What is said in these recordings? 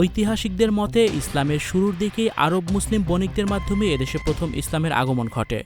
ঐতিহাসিকদের মতে, ইসলামের শুরুর দিকেই আরব মুসলিম বণিকদের মাধ্যমে এদেশে প্রথম ইসলামের আগমন ঘটে।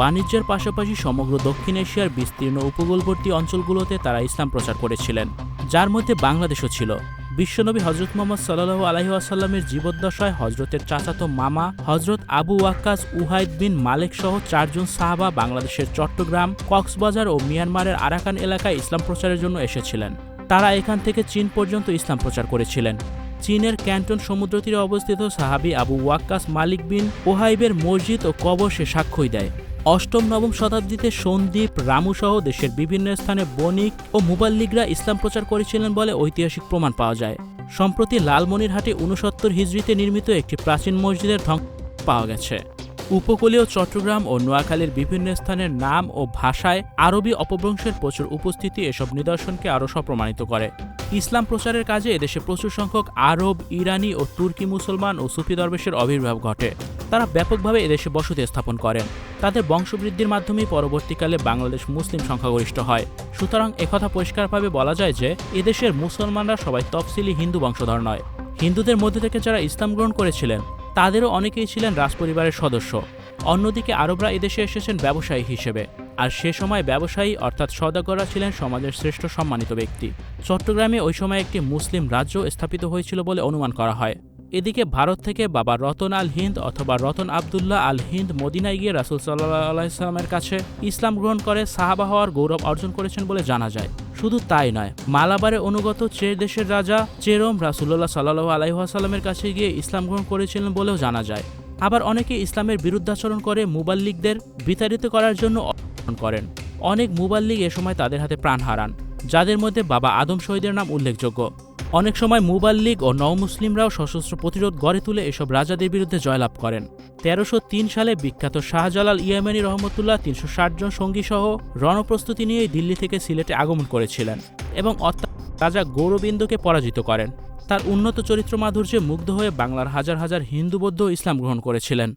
বাণিজ্যের পাশাপাশি সমগ্র দক্ষিণ এশিয়ার বিস্তীর্ণ উপকূলবর্তী অঞ্চলগুলোতে তারা ইসলাম প্রচার করেছিলেন, যার মধ্যে বাংলাদেশও ছিল। বিশ্বনবী হজরত মোহাম্মদ সাল্লাহ আলহি আসাল্লামের জীবদ্দশায় হজরতের চাচাতো মামা হজরত আবু ওয়াক্কাস উহাইদ বিন মালেক সহ চারজন সাহাবা বাংলাদেশের চট্টগ্রাম, কক্সবাজার ও মিয়ানমারের আরাকান এলাকায় ইসলাম প্রচারের জন্য এসেছিলেন। তারা এখান থেকে চীন পর্যন্ত ইসলাম প্রচার করেছিলেন। চীনের ক্যান্টন সমুদ্র তীরে অবস্থিত সাহাবি আবু ওয়াক্কাস মালিক বিন ওহাইবের মসজিদ ও কবর সে সাক্ষ্যই দেয়। অষ্টম, নবম শতাব্দীতে সন্দ্বীপ রামুসহ দেশের বিভিন্ন স্থানে বণিক ও মুবাল্লিগরা ইসলাম প্রচার করেছিলেন বলে ঐতিহাসিক প্রমাণ পাওয়া যায়। সম্প্রতি লালমনিরহাটে উনসত্তর হিজড়িতে নির্মিত একটি প্রাচীন মসজিদের ধ্বংস পাওয়া গেছে। উপকূলীয় চট্টগ্রাম ও নোয়াখালীর বিভিন্ন স্থানের নাম ও ভাষায় আরবি অপভ্রংশের প্রচুর উপস্থিতি এসব নিদর্শনকে আরও সপ্রমাণিত করে। ইসলাম প্রচারের কাজে এদেশে প্রচুর সংখ্যক আরব, ইরানি ও তুর্কি মুসলমান ও সুফি দরবেশের আবির্ভাব ঘটে। তারা ব্যাপকভাবে এদেশে বসতি স্থাপন করেন। তাদের বংশবৃদ্ধির মাধ্যমেই পরবর্তীকালে বাংলাদেশ মুসলিম সংখ্যাগরিষ্ঠ হয়। সুতরাং একথা পরিষ্কারভাবে বলা যায় যে, এদেশের মুসলমানরা সবাই তফসিলি হিন্দু বংশধর নয়। হিন্দুদের মধ্যে থেকে যারা ইসলাম গ্রহণ করেছিলেন, তাদেরও অনেকেই ছিলেন রাজপরিবারের সদস্য। অন্যদিকে আরবরা এদেশে এসেছেন ব্যবসায়ী হিসেবে। আর সে সময় ব্যবসায়ী অর্থাৎ সদাগররা ছিলেন সমাজের শ্রেষ্ঠ সম্মানিত ব্যক্তি। চট্টগ্রামে ওই সময় একটি মুসলিম রাজ্য স্থাপিত হয়েছিল বলে অনুমান করা হয়। এদিকে ভারত থেকে বাবা রতন আল হিন্দ অথবা রতন আবদুল্লাহ আল হিন্দ মদিনায় গিয়ে রাসুল সাল্লাহ আলাইসাল্লামের কাছে ইসলাম গ্রহণ করে সাহাবা হওয়ার গৌরব অর্জন করেছেন বলে জানা যায়। শুধু তাই নয়, মালাবারে অনুগত চে দেশের রাজা চেরম রাসুল্লাহ সাল্লাহ আলাইহাসাল্লামের কাছে গিয়ে ইসলাম গ্রহণ করেছিলেন বলেও জানা যায়। আবার অনেকে ইসলামের বিরুদ্ধাচরণ করে মুবাল্লিকদের বিতাড়িত করার জন্য করেন। অনেক মুবাল্লিক এ সময় তাদের হাতে প্রাণ হারান, যাদের মধ্যে বাবা আদম শহীদের নাম উল্লেখযোগ্য। অনেক সময় মুবাল্লিগ ও নওমুসলিমরাও সশস্ত্র প্রতিরোধ গড়ে তুলে এসব রাজাদের বিরুদ্ধে জয়লাভ করেন। তেরোশো সালে বিখ্যাত শাহজালাল ইয়ামানি রহমতুল্লাহ তিনশো জন সঙ্গী সহ রণপ্রস্তুতি নিয়েই দিল্লি থেকে সিলেটে আগমন করেছিলেন এবং রাজা গৌরবিন্দুকে পরাজিত করেন। তার উন্নত চরিত্র মাধুর্যে মুগ্ধ হয়ে বাংলার হাজার হাজার হিন্দু বৌদ্ধ ইসলাম গ্রহণ করেছিলেন।